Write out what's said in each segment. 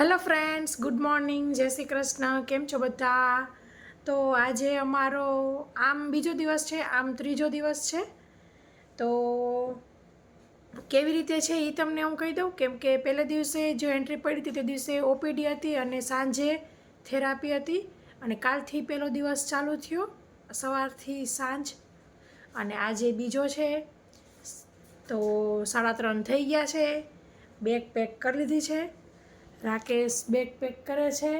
Hello friends good morning જય શ્રી કૃષ્ણ. કેમ છો બધા? તો આજે અમારો આમ બીજો દિવસ છે, આમ ત્રીજો દિવસ છે. તો કેવી રીતે છે એ તમને હું કહી દઉં? કેમ કે પહેલા દિવસે જો એન્ટ્રી પડી હતી તે દિવસે ઓપીડી હતી અને સાંજે થેરાપી હતી. અને કાલથી પહેલો દિવસ ચાલુ થયો, સવારથી સાંજ. અને આજે બીજો છે. તો સાડા ત્રણ થઈ ગયા છે. બેગ પેક કરી લીધી છે. રાકેશ બેગ પેક કરે છે.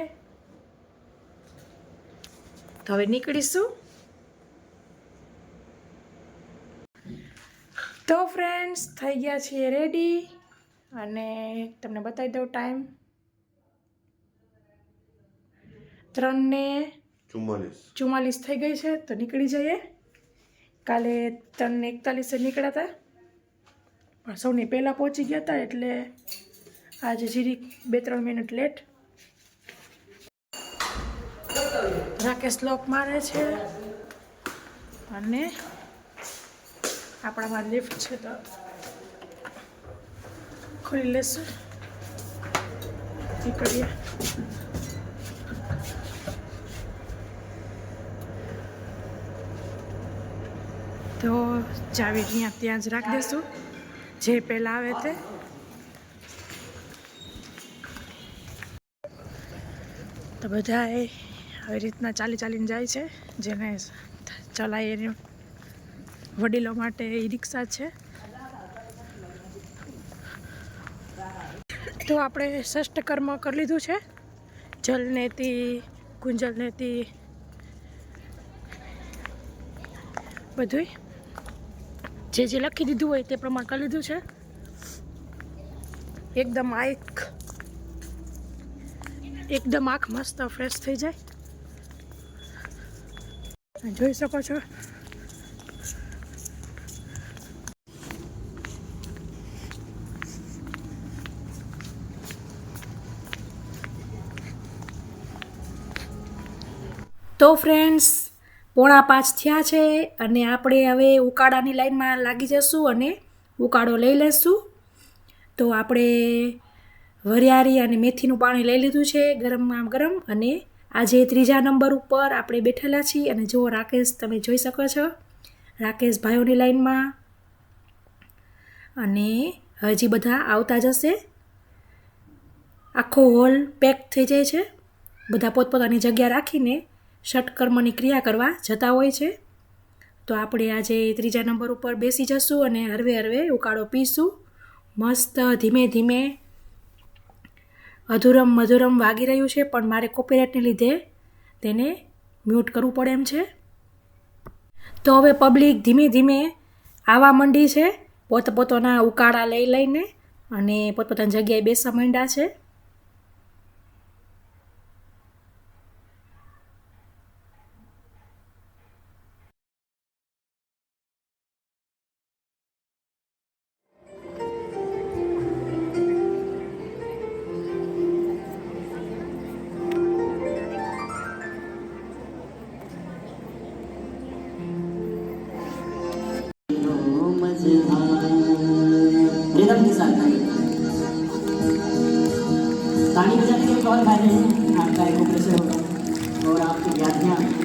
તો હવે નીકળીશું. તો ફ્રેન્ડ્સ થઈ ગયા છીએ રેડી અને તમને બતાવી દઉં ટાઈમ ત્રણને ચુમ્માલીસ. ચુમ્માલીસ થઈ ગઈ છે તો નીકળી જઈએ. કાલે ત્રણને એકતાલીસે નીકળ્યા હતા. પણ સૌની પહેલાં પહોંચી ગયા હતા એટલે આજે જીરી બે ત્રણ મિનિટ લેટ. રાકેશ લોક મારે છે અને આપણામાં લિફ્ટ છે તો ખોલી લેશું. નીકળીએ તો ચાવી અહીંયા ત્યાં જ રાખી દઈશું જે પહેલાં આવે તે તો બધા આવી રીતના ચાલી ચાલીને જાય છે, જેને ચલાય એને વડીલો માટે ઈ રિક્ષા છે. તો આપણે ષષ્ઠ કર્મ કરી લીધું છે. જલનેતી કુંજલનેતી બધુંય. જે જે લખી દીધું હોય તે પ્રમાણે કરી લીધું છે. એકદમ આંખ એકદમ આંખ મસ્ત ફ્રેશ થઈ જાય. જોઈ શકો છો. તો ફ્રેન્ડ્સ પોણા પાંચ થયા છે અને આપણે હવે ઉકાળાની લાઈનમાં લાગી જશું અને ઉકાળો લઈ લેશું. તો આપણે વરિયાળી અને મેથીનું પાણી લઈ લીધું છે ગરમમાં ગરમ અને આજે ત્રીજા નંબર ઉપર આપણે બેઠેલા છીએ અને જુઓ રાકેશ, તમે જોઈ શકો છો. રાકેશ ભાઈઓની લાઈનમાં. અને હજી બધા આવતા જશે આખો હોલ પેક થઈ જાય છે. બધા પોતપોતાની જગ્યા રાખીને ષટકર્મની ક્રિયા કરવા જતા હોય છે. તો આપણે આજે ત્રીજા નંબર ઉપર બેસી જશું અને હરવે હરવે ઉકાળો પીશું. મસ્ત ધીમે ધીમે અધુરમ મધુરમ વાગી રહ્યું છે, પણ મારે કોપીરાઇટને લીધે તેને મ્યુટ કરવું પડે એમ છે. તો હવે પબ્લિક ધીમે ધીમે આવવા માંડી છે, પોતપોતાના ઉકાળા લઈ લઈને અને પોતપોતાની જગ્યાએ બેસવા માંડ્યા છે. रिदम के साथ ताली बजाने के बहुत फायदे हैं आपका एको प्रेशर होगा और आपकी व्याधियाँ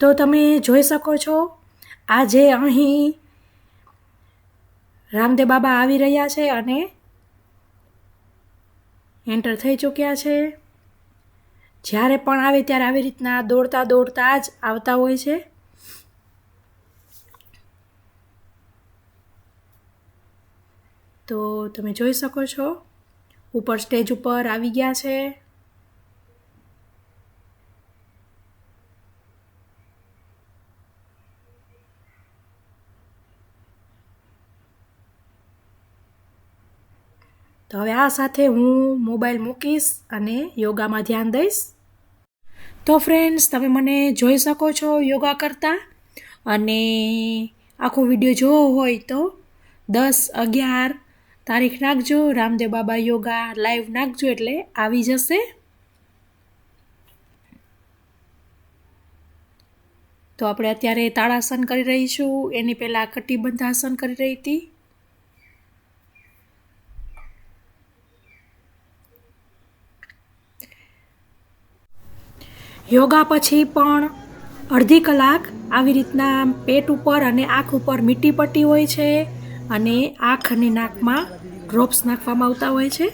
તો તમે જોઈ શકો છો, આજે અહીં રામદેવ બાબા આવી રહ્યા છે અને એન્ટર થઈ ચૂક્યા છે. જ્યારે પણ આવે ત્યારે આવી રીતના દોડતા દોડતા જ આવતા હોય છે. તો તમે જોઈ શકો છો, ઉપર સ્ટેજ ઉપર આવી ગયા છે. હવે આ સાથે હું મોબાઈલ મૂકીશ અને યોગામાં ધ્યાન દઈશ. તો ફ્રેન્ડ્સ તમે મને જોઈ શકો છો યોગા કરતા. અને આખો વીડિયો જોવો હોય તો દસ અગિયાર તારીખ નાખજો, રામદેવ બાબા યોગા લાઈવ નાખજો એટલે આવી જશે. તો આપણે અત્યારે તાળાસન કરી રહીશું. એની પહેલાં કટિબંધ આસન કરી રહી હતી. યોગા પછી પણ અડધી કલાક આવી રીતના પેટ ઉપર અને આંખ ઉપર મીઠી પટ્ટી હોય છે અને આંખ અને નાકમાં ડ્રોપ્સ નાખવામાં આવતા હોય છે.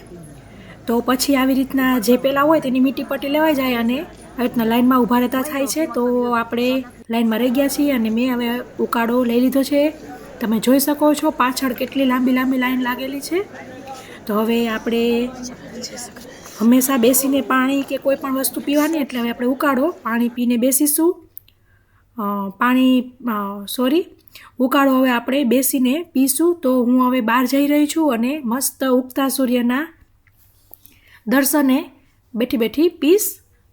તો પછી આવી રીતના જે પહેલાં હોય તેની મીઠી પટ્ટી લેવાઈ જાય અને આવી રીતના લાઇનમાં ઊભા રહેતા થાય છે. તો આપણે લાઇનમાં રહી ગયા છીએ અને મેં હવે ઉકાળો લઈ લીધો છે. તમે જોઈ શકો છો પાછળ કેટલી લાંબી લાંબી લાઈન લાગેલી છે. તો હવે આપણે હંમેશા બેસીને પાણી કે કોઈ પણ વસ્તુ પીવાની એટલે હવે આપણે ઉકાળો, પાણી પીને બેસીશું. પાણી સોરી ઉકાળો હવે આપણે બેસીને પીશું તો હું હવે બહાર જઈ રહી છું અને મસ્ત ઉગતા સૂર્યના દર્શને બેઠી બેઠી પીસ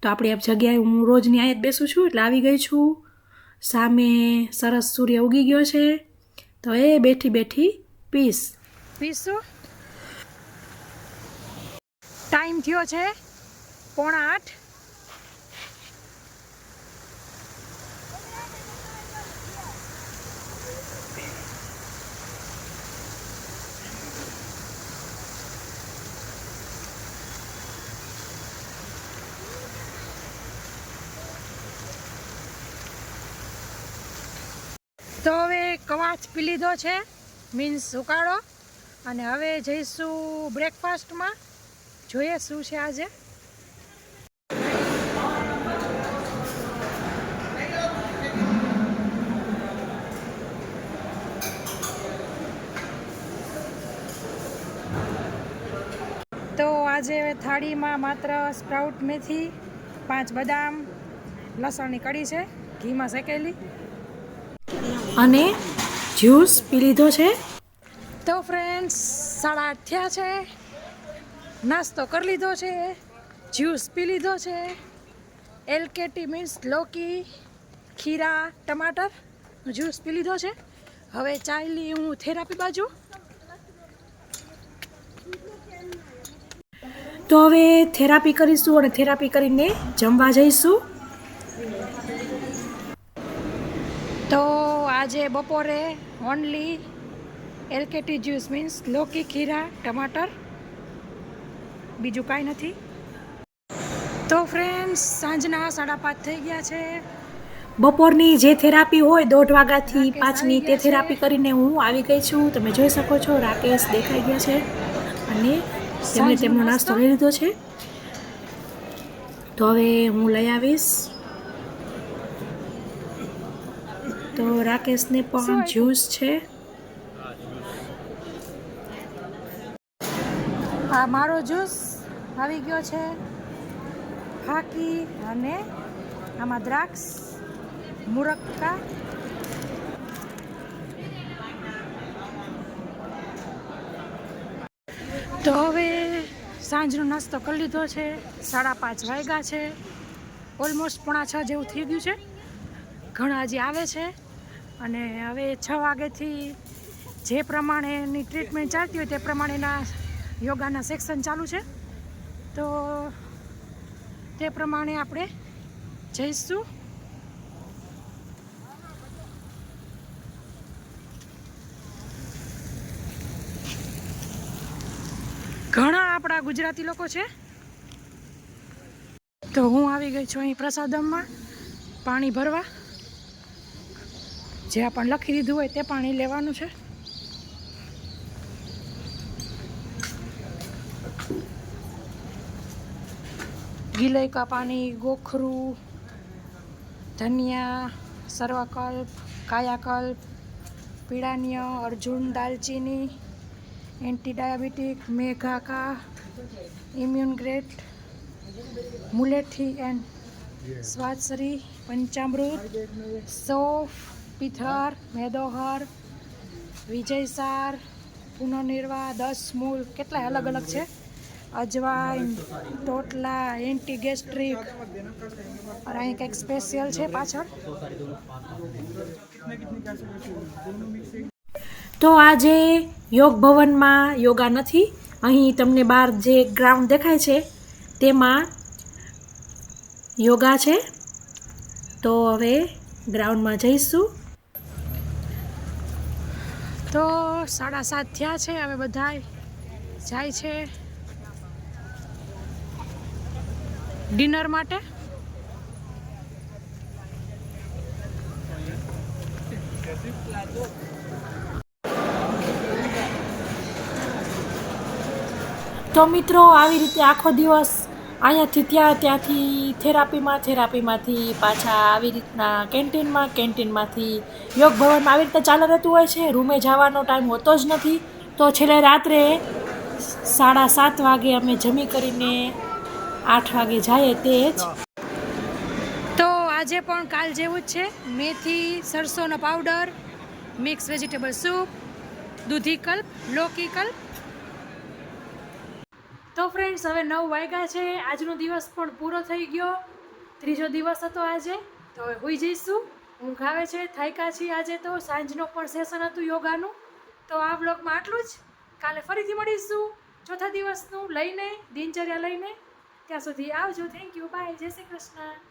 તો આપણી આ જગ્યાએ હું રોજની જ બેસું છું એટલે આવી ગઈ છું. સામે સરસ સૂર્ય ઉગી ગયો છે. તો એ બેઠી બેઠી પીસ પીશું? ટાઈમ થયો છે પોણા આઠ. તો હવે કવાચ પી લીધો છે, મીન્સ ઉકાળો. અને હવે જઈશું બ્રેકફાસ્ટમાં જોઈએ શું છે આજે? તો આજે થાળીમાં માત્ર સ્પ્રાઉટ મેથી, પાંચ બદામ, લસણની કઢી છે, ઘીમાં શેકેલી. અને જ્યુસ પી લીધો છે. તો ફ્રેન્ડ્સ સાડા આઠ થયા છે. નાસ્તો કરી લીધો છે, જ્યુસ પી લીધો છે, એલકેટી મીન્સ લોકી, ખીરા, ટમાટર જ્યુસ પી લીધો છે. હવે ચાલી હું થેરાપી બાજુ. તો હવે થેરાપી કરીશું અને થેરાપી કરીને જમવા જઈશું. તો આજે બપોરે ઓનલી એલકેટી જ્યુસ મીન્સ લોકી, ખીરા, ટમાટર બીજું કાંઈ નથી. તો ફ્રેન્ડ્સ સાંજના સાડા પાંચ થઈ ગયા છે. બપોરની જે થેરાપી હોય દોઢ વાગ્યાથી પાંચની તે થેરાપી કરીને હું આવી ગઈ છું. તમે જોઈ શકો છો રાકેશ દેખાઈ ગયા છે. અને તેમણે તેમનો નાસ્તો લઈ લીધો છે. તો હવે હું લઈ આવીશ. તો રાકેશને પણ જ્યુસ છે. આ મારો જ્યુસ. આવી ગયો છે. ફાકી અને આમાં દ્રાક્ષ, મુરક્કા. તો હવે સાંજનો નાસ્તો કરી લીધો છે. સાડા પાંચ વાગ્યા છે. ઓલમોસ્ટ પોણા છ જેવું થઈ ગયું છે. ઘણા હજી આવે છે. અને હવે છ વાગ્યાથી જે પ્રમાણેની ટ્રીટમેન્ટ ચાલતી હોય તે પ્રમાણેના યોગાના સેક્શન ચાલુ છે. તો તે પ્રમાણે આપણે જઈશું. ઘણા આપણા ગુજરાતી લોકો છે. તો હું આવી ગઈ છું અહીં પ્રસાદમમાં પાણી ભરવા. જે આપણને લખી દીધું હોય તે પાણી લેવાનું છે. ગિલૈકા પાણી ગોખરું, ધનિયા, સર્વકલ્પ, કાયાકલ્પ પીડાનીય અર્જુન દાલચીની એન્ટી ડાયાબિટીક મેઘાકા, ઇમ્યુન ગ્રેટ, મુલેઠી એન્ડ સ્વાદસરી, પંચામૃત, સોફ, પિથર, મેદોહર, વિજયસાર, પુનર્નિર્વાહ, દસ મૂળ કેટલાય અલગ અલગ છે? અજવાઈન ટોટલા એન્ટી ગેસ્ટ્રિક અને અહીં કંઈક સ્પેશિયલ છે પાછળ? તો આજે યોગ ભવનમાં યોગા નથી. અહીં તમને બહાર જે ગ્રાઉન્ડ દેખાય છે, તેમાં યોગા છે. તો હવે ગ્રાઉન્ડમાં જઈશું. તો સાડા સાત થયા છે, હવે બધા જાય છે. ડિનર માટે? તો મિત્રો, આવી રીતે આખો દિવસ અહીંયાથી ત્યાં, ત્યાંથી થેરાપીમાં, થેરાપીમાંથી પાછા આવી રીતના કેન્ટીનમાં, કેન્ટીનમાંથી યોગ ભવનમાં આવી રીતે ચાલુ રહેતું હોય છે. રૂમે જવાનો ટાઈમ હોતો જ નથી. તો છેલ્લે રાત્રે સાડા સાત વાગે અમે જમી કરીને આઠ વાગે જાય તે જ. તો આજે પણ કાલ જેવું જ છે. મેથી, સરસોનો પાવડર, મિક્સ વેજીટેબલ સૂપ, દૂધી કલ્પ, લોકી કલ્પ. તો ફ્રેન્ડ્સ હવે નવ વાગ્યા છે. આજનો દિવસ પણ પૂરો થઈ ગયો. ત્રીજો દિવસ હતો આજે. તો હવે હોઈ જઈશું. ઊંઘ આવે છે. થાયકા છીએ આજે તો. સાંજનો પણ સેશન હતું યોગાનું. તો આ બ્લોગમાં આટલું જ. કાલે ફરીથી મળીશું ચોથા દિવસનું લઈને, દિનચર્યા લઈને. ત્યાં સુધી આવજો. થેન્ક યુ બાય જય શ્રી કૃષ્ણ.